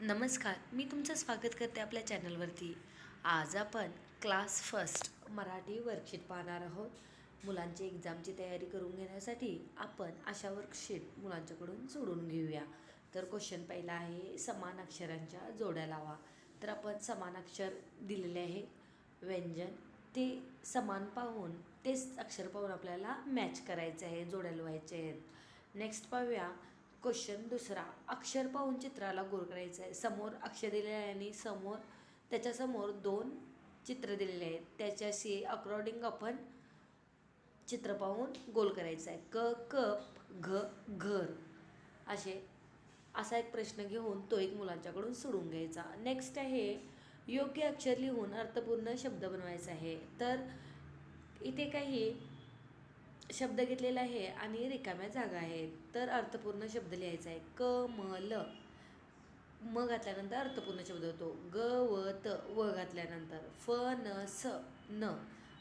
नमस्कार मी तुमचं स्वागत करते आपल्या चॅनलवरती. आज आपण क्लास फर्स्ट मराठी वर्कशीट पाहणार आहोत. मुलांची एक्झामची तयारी करून घेण्यासाठी आपण अशा वर्कशीट मुलांच्याकडून सोडून घेऊया. तर क्वेश्चन पहिला आहे समान अक्षरांच्या जोड्या लावा. तर आपण समान अक्षर दिलेले आहे. व्यंजन ते समान पाहून तेच अक्षर पाहून आपल्याला मॅच करायचं आहे जोड्या लावायचे आहेत. नेक्स्ट पाहूया. क्वेश्चन दुसरा. अक्षर पाहून चित्राला गोल करायचं आहे. समोर अक्षर दिलेलं आहे आणि समोर त्याच्यासमोर दोन चित्र दिलेले आहेत. त्याच्याशी अकॉर्डिंग आपण चित्र पाहून गोल करायचं आहे. क कप घ घर. असे असा एक प्रश्न घेऊन तो एक मुलांच्याकडून सोडून घ्यायचा. नेक्स्ट आहे योग्य अक्षर लिहून अर्थपूर्ण शब्द बनवायचा आहे. तर इथे काही शब्द घेतलेला आहे आणि रिकाम्या जागा आहेत. तर अर्थपूर्ण शब्द लिहायचा आहे. क म ल. म घातल्यानंतर अर्थपूर्ण शब्द होतो. ग व त. व घातल्यानंतर फ न स न.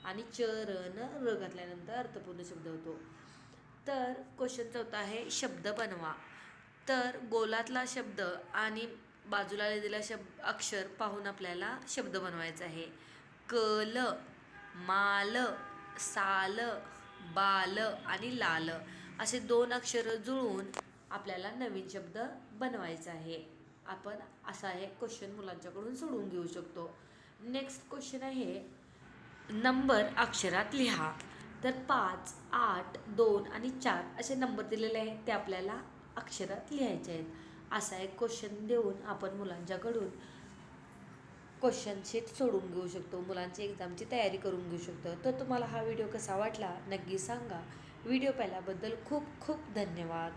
आणि च र न र घातल्यानंतर अर्थपूर्ण शब्द होतो. तर क्वेश्चन चौथा आहे शब्द बनवा. तर गोलातला शब्द आणि बाजूला लिहिलेला शब्द अक्षर पाहून आपल्याला शब्द बनवायचा आहे. कल माल साल बाल आणि लाल असे दोन अक्षरं जुळवून आपल्याला नवीन शब्द बनवायचा आहे. आपण असा हे क्वेश्चन मुलांच्याकडून सोडवून घेऊ शकतो. नेक्स्ट क्वेश्चन आहे नंबर अक्षरात लिहा. तर पाच आठ दोन आणि चार असे नंबर दिलेले आहेत ते आपल्याला अक्षरात लिहायचे आहेत. असा एक क्वेश्चन देऊन आपण मुलांच्याकडून क्वेश्चन शीट सोडून घेऊ शकतो मुलांची एक्झामची तयारी करून घेऊ शकतो. तर तुम्हाला हा व्हिडिओ कसा वाटला नक्की सांगा. व्हिडिओ पाहिल्याबद्दल खूप खूप धन्यवाद.